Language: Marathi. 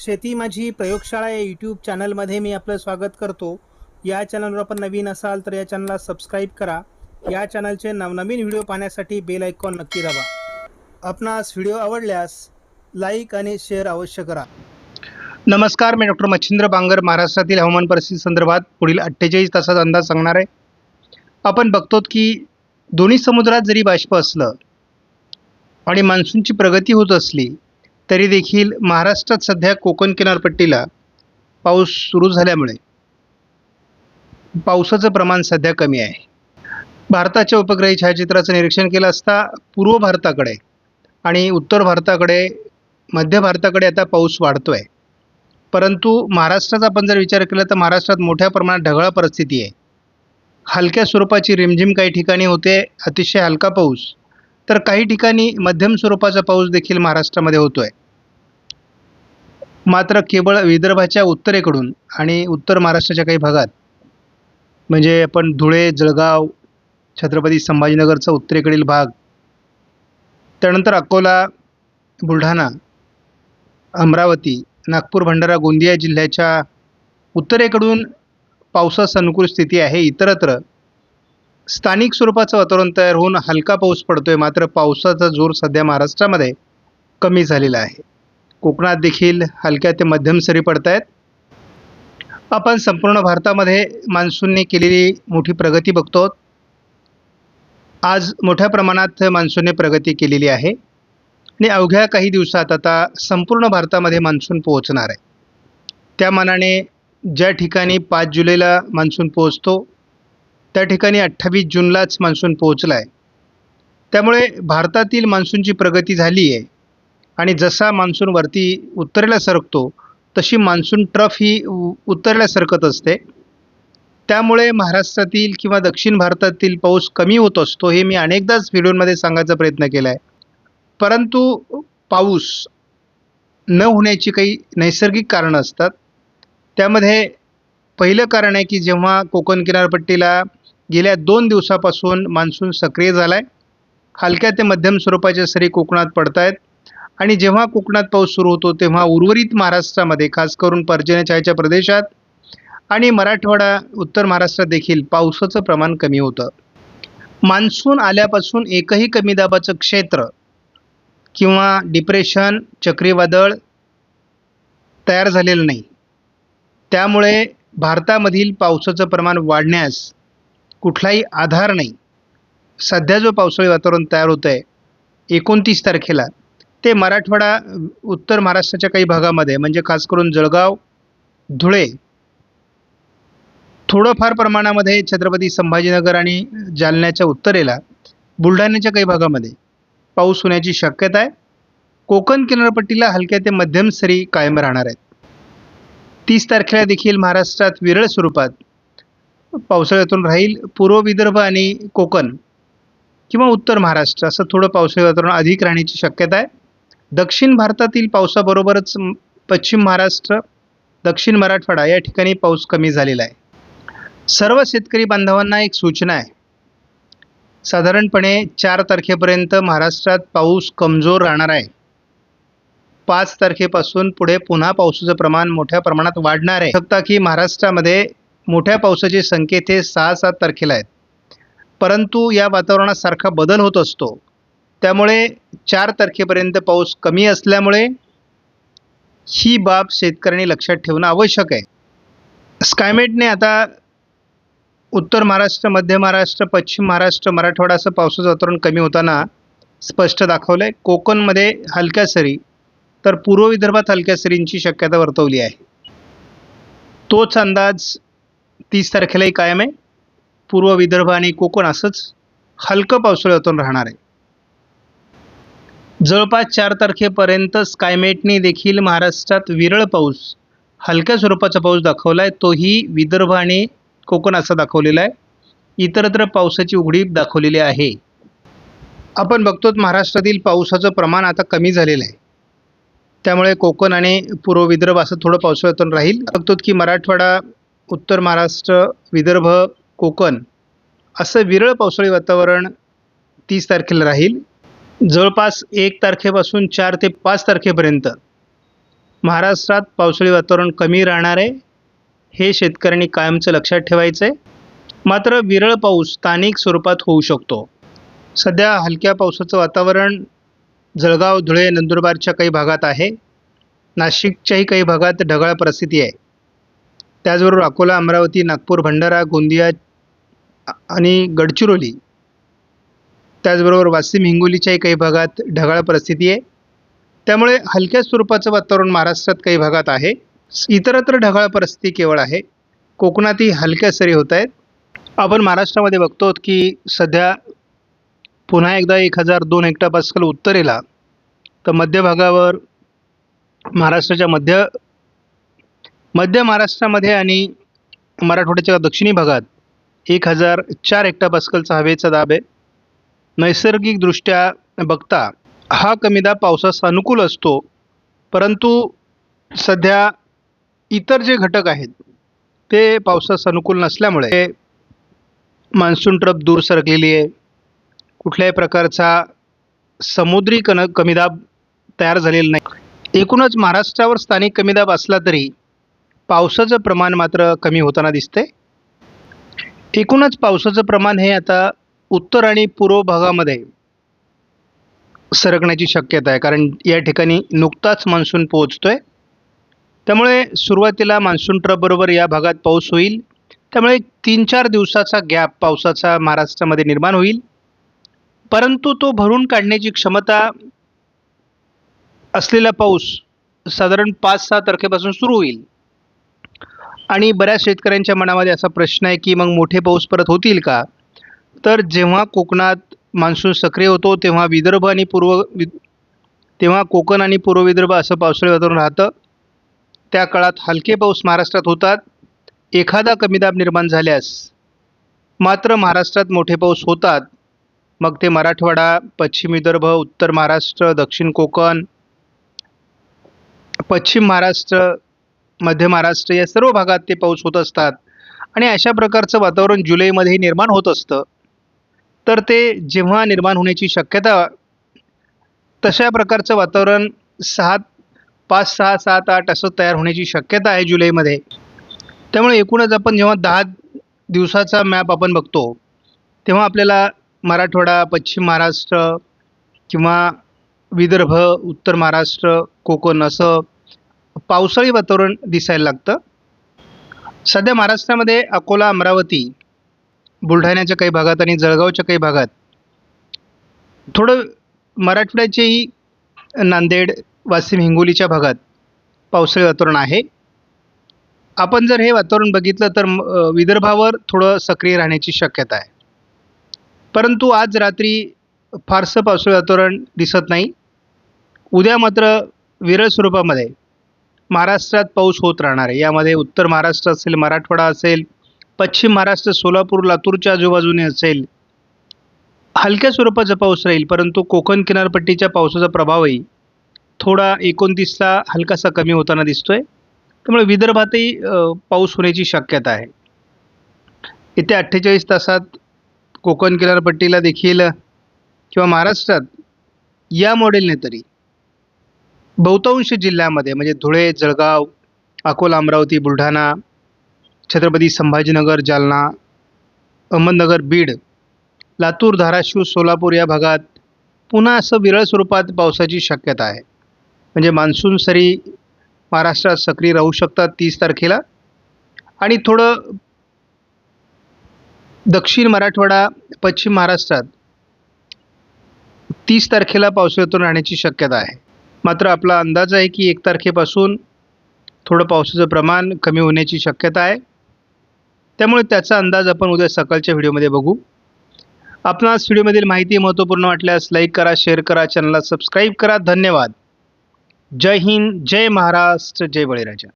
शेती माझी प्रयोगशाळा या यूट्यूब चॅनलमध्ये मी आपलं स्वागत करतो. या चॅनलवर आपण नवीन असाल तर या चॅनलला सबस्क्राईब करा. या चॅनलचे नवनवीन व्हिडिओ पाहण्यासाठी बेल आयकॉन नक्की दाबा. आपणास व्हिडिओ आवडल्यास लाईक आणि शेअर अवश्य करा. नमस्कार मी डॉक्टर मच्छिंद्र बांगर महाराष्ट्रातील हवामान परिस्थिती संदर्भात पुढील अठ्ठेचाळीस तासात अंदाज सांगणार आहे. आपण बघतो की दोन्ही समुद्रात जरी बाष्प असलं आणि मान्सूनची प्रगती होत असली तरी देखील महाराष्ट्रात सध्या कोकण किनारपट्टीला पाऊस सुरू झाल्यामुळे पावसाचं प्रमाण सध्या कमी आहे. भारताच्या उपग्रही छायाचित्राचं निरीक्षण केलं असता पूर्व भारताकडे आणि उत्तर भारताकडे मध्य भारताकडे आता पाऊस वाढतो आहे परंतु महाराष्ट्राचा आपण जर विचार केला तर महाराष्ट्रात मोठ्या प्रमाणात ढगाळ परिस्थिती आहे. हलक्या स्वरूपाची रिमझिम काही ठिकाणी होते अतिशय हलका पाऊस. तर काही ठिकाणी मध्यम स्वरूपाचा पाऊस देखील महाराष्ट्रामध्ये होतो आहे मात्र केवळ विदर्भाच्या उत्तरेकडून आणि उत्तर महाराष्ट्राच्या काही भागात. म्हणजे आपण धुळे जळगाव छत्रपती संभाजीनगरचा उत्तरेकडील भाग त्यानंतर अकोला बुलढाणा अमरावती नागपूर भंडारा गोंदिया जिल्ह्याच्या उत्तरेकडून पावसास अनुकूल स्थिती आहे. इतरत्र स्थानिक स्वरूपाचं वातावरण तयार होऊन हलका पाऊस पडतोय. मात्र पावसाचा जोर सध्या महाराष्ट्रामध्ये कमी झालेला आहे. कोकणात देखील हलक्या ते मध्यम सरी पडत आहेत आपण संपूर्ण भारतामध्ये मान्सूनने केलेली मोठी प्रगती बघतो. आज मोठ्या प्रमाणात मान्सूनने प्रगती केलेली आहे. आणि अवघ्या काही दिवसात आता संपूर्ण भारतामध्ये मान्सून पोहोचणार आहे. त्या मानाने ज्या ठिकाणी पाच जुलैला मान्सून पोहोचतो त्या ठिकाणी अठ्ठावीस जूनलाच मान्सून पोहोचला आहे त्यामुळे भारतातील मान्सूनची प्रगती झाली आहे आणि जसा मान्सून वरती उत्तरेला सरकतो तशी मान्सून ट्रफ ही उ- उत्तरेला सरकत असते. त्यामुळे महाराष्ट्रातील किंवा दक्षिण भारतातील पाऊस कमी होत असतो हे मी अनेकदाच व्हिडिओमध्ये सांगायचा प्रयत्न केला आहे परंतु पाऊस न होण्याची काही नैसर्गिक कारणं असतात. त्यामध्ये पहिलं कारण आहे की जेव्हा कोकण किनारपट्टीला गेल्या दोन दिवसापासून मान्सून सक्रिय झाला आहे हलक्या ते मध्यम स्वरूपाच्या सरी कोकणात पडत आहेत आणि जेव्हा कोकणात पाऊस सुरू होतो तेव्हा उर्वरित महाराष्ट्रामध्ये खास करून पर्जन्यछायाच्या प्रदेशात आणि मराठवाडा उत्तर महाराष्ट्रात देखील पावसाचं प्रमाण कमी होतं. मान्सून आल्यापासून एकही कमी दाबाचं क्षेत्र किंवा डिप्रेशन चक्रीवादळ तयार झालेलं नाही. त्यामुळे भारतामधील पावसाचं प्रमाण वाढण्यास कुठलाही आधार नाही. सध्या जो पावसाळी वातावरण तयार होतं आहे एकोणतीस तारखेला ते मराठवाडा उत्तर महाराष्ट्राच्या काही भागामध्ये म्हणजे खास करून जळगाव धुळे थोडंफार प्रमाणामध्ये छत्रपती संभाजीनगर आणि जालन्याच्या उत्तरेला बुलढाण्याच्या काही भागामध्ये पाऊस होण्याची शक्यता आहे. कोकण किनारपट्टीला हलक्या ते मध्यम सरी कायम राहणार आहेत. तीस तारखेला देखील महाराष्ट्रात विरळ स्वरूपात पावसाळ्यातून राहील पूर्व विदर्भ आणि कोकण किंवा उत्तर महाराष्ट्र असं थोडं पावसाळी वातावरण अधिक राहण्याची शक्यता आहे. दक्षिण भारतातील पावसाबरोबरच पश्चिम महाराष्ट्र दक्षिण मराठवाडा या ठिकाणी पाऊस कमी झालेला आहे. सर्व शेतकरी बांधवांना एक सूचना आहे. साधारणपणे चार तारखेपर्यंत महाराष्ट्रात पाऊस कमजोर राहणार आहे. पाच तारखेपासून पुढे पुन्हा पावसाचं प्रमाण मोठ्या प्रमाणात वाढणार आहे. फक्त की महाराष्ट्रामध्ये मोठ्या पावसाचे संकेत हे सहा सात तारखेला आहेत. परंतु या वातावरणात सारखा बदल होत असतो. त्यामुळे चार तारखेपर्यंत पाऊस कमी असल्यामुळे ही बाब शेतकऱ्यांनी लक्षात ठेवणं आवश्यक आहे. स्कायमेटने आता उत्तर महाराष्ट्र मध्य महाराष्ट्र पश्चिम महाराष्ट्र मराठवाडा असं पावसाचं वातावरण कमी होताना स्पष्ट दाखवलं आहे कोकणमध्ये हलक्या सरी तर पूर्व विदर्भात हलक्या सरींची शक्यता वर्तवली आहे. तोच अंदाज तीस तारखेलाही कायम आहे. पूर्व विदर्भ आणि कोकण असंच हलकं पावसाळ्यातून राहणार आहे. जवळपास चार तारखेपर्यंत स्कायमेटने देखील महाराष्ट्रात विरळ पाऊस हलक्या स्वरूपाचा पाऊस दाखवला आहे तोही विदर्भ आणि कोकण असा दाखवलेला आहे. इतरत्र पावसाची उघडीप दाखवलेली आहे. आपण बघतो महाराष्ट्रातील पावसाचं प्रमाण आता कमी झालेलं आहे. त्यामुळे कोकण आणि पूर्व विदर्भ असं थोडं पावसाळ्यातून राहील. बघतो की मराठवाडा उत्तर महाराष्ट्र विदर्भ कोकण असं विरळ पावसाळी वातावरण तीस तारखेला राहील. जवळपास एक तारखेपासून चार ते पाच तारखेपर्यंत महाराष्ट्रात पावसाळी वातावरण कमी राहणार आहे. हे शेतकऱ्यांनी कायमचं लक्षात ठेवायचं आहे मात्र विरळ पाऊस स्थानिक स्वरूपात होऊ शकतो. सध्या हलक्या पावसाचं वातावरण जळगाव धुळे नंदुरबारच्या काही भागात आहे. नाशिकच्याही काही भागात ढगाळ परिस्थिती आहे. त्याचबरोबर अकोला अमरावती नागपूर भंडारा गोंदिया आणि गडचिरोली त्याचबरोबर वाशिम हिंगोलीच्याही काही भागात ढगाळ परिस्थिती आहे. त्यामुळे हलक्या स्वरूपाचं वातावरण महाराष्ट्रात काही भागात आहे. इतरत्र ढगाळ परिस्थिती केवळ आहे. कोकणातही हलक्या सरी होत आहेत. आपण महाराष्ट्रामध्ये बघतो की सध्या पुन्हा एकदा एक हजार दोन हेक्टरपास्कल उत्तरेला तर मध्य भागावर महाराष्ट्राच्या मध्य मध्य महाराष्ट्रामध्ये आणि मराठवाड्याच्या दक्षिणी भागात एक हजार चार हेक्टरपास्कलचा हवेचा दाब आहे. नैसर्गिकदृष्ट्या बघता हा कमीदा पावसास अनुकूल असतो. परंतु सध्या इतर जे घटक आहेत ते पावसास अनुकूल नसल्यामुळे मान्सून ट्रप दूर सरकलेली आहे. कुठल्याही प्रकारचा समुद्री कन कमीदाब तयार झालेला नाही. एकूणच महाराष्ट्रावर स्थानिक कमीदाब असला तरी पावसाचं प्रमाण मात्र कमी होताना दिसते एकूणच पावसाचं प्रमाण हे आता उत्तर आणि पूर्व भागामध्ये सरकण्याची शक्यता आहे. कारण या ठिकाणी नुकताच मान्सून पोहोचतोय. त्यामुळे सुरुवातीला मान्सून ट्रबरोबर या भागात पाऊस होईल. त्यामुळे तीन चार दिवसाचा गॅप पावसाचा महाराष्ट्रामध्ये निर्माण होईल. परंतु तो भरून काढण्याची क्षमता असलेला पाऊस साधारण पाच सहा तारखेपासून सुरू होईल. आणि बऱ्याच शेतकऱ्यांच्या मनामध्ये असा प्रश्न आहे की मग मोठे पाऊस परत होतील का? तर जेव्हा कोकणात मान्सून सक्रिय होतो तेव्हा विदर्भ आणि पूर्व वि तेव्हा कोकण आणि पूर्व विदर्भ असं पावसाळी वातावरण राहतं. त्या काळात हलके पाऊस महाराष्ट्रात होतात. एखादा कमीदाब निर्माण झाल्यास मात्र महाराष्ट्रात मोठे पाऊस होतात. मग ते मराठवाडा पश्चिम विदर्भ उत्तर महाराष्ट्र दक्षिण कोकण पश्चिम महाराष्ट्र मध्य महाराष्ट्र या सर्व भागात ते पाऊस होत असतात. आणि अशा प्रकारचं वातावरण जुलैमध्येही निर्माण होत असतं. तर ते जेव्हा निर्माण होण्याची शक्यता तशा प्रकारचं वातावरण सहा पाच सहा सात आठ असं तयार होण्याची शक्यता आहे जुलैमध्ये. त्यामुळे एकूणच आपण जेव्हा दहा दिवसाचा मॅप आपण बघतो तेव्हा आपल्याला मराठवाडा पश्चिम महाराष्ट्र किंवा विदर्भ उत्तर महाराष्ट्र कोकण असं पावसाळी वातावरण दिसायला लागतं. सध्या महाराष्ट्रामध्ये अकोला अमरावती बुलढाण्याच्या काही भागात आणि जळगावच्या काही भागात. थोडं मराठवाड्याचेही नांदेड वाशिम हिंगोलीच्या भागात पावसाळी वातावरण आहे. आपण जर हे वातावरण बघितलं तर विदर्भावर थोडं सक्रिय राहण्याची शक्यता आहे. परंतु आज रात्री फारसं पावसाळी वातावरण दिसत नाही. उद्या मात्र विरळ स्वरूपामध्ये महाराष्ट्रात पाऊस होत राहणार आहे. यामध्ये उत्तर महाराष्ट्र असेल मराठवाडा असेल पश्चिम महाराष्ट्र सोलापूर लातूरच्या आजूबाजूने असेल. हलक्या स्वरूपाचा पाऊस राहील परंतु कोकण किनारपट्टीच्या पावसाचा प्रभावही थोडा एकोणतीसला हलकासा कमी होताना दिसतोय. त्यामुळे विदर्भातही पाऊस होण्याची शक्यता आहे. येत्या अठ्ठेचाळीस तासात कोकण किनारपट्टीला देखील किंवा महाराष्ट्रात या मॉडेलने तरी बहुतांश जिल्ह्यामध्ये म्हणजे धुळे जळगाव अकोला अमरावती बुलढाणा छत्रपती संभाजीनगर जालना अहमदनगर बीड लातूर धाराशिव सोलापूर या भागात पुन्हा असं विरळ स्वरूपात पावसाची शक्यता आहे. म्हणजे मान्सून सरी महाराष्ट्रात सक्रिय राहू शकतात तीस तारखेला. आणि थोडं दक्षिण मराठवाडा पश्चिम महाराष्ट्रात तीस तारखेला पावसाळ्यातून राहण्याची शक्यता आहे. मात्र आपला अंदाज आहे की एक तारखेपासून थोडं पावसाचं प्रमाण कमी होण्याची शक्यता आहे. त्यामुळे त्याचा अंदाज आपण उद्या सकाळच्या व्हिडिओमध्ये बघू. आपणास व्हिडिओमधील माहिती महत्त्वपूर्ण वाटल्यास लाईक करा शेअर करा चॅनलला सबस्क्राईब करा. धन्यवाद. जय हिंद जय महाराष्ट्र जय बळीराजा.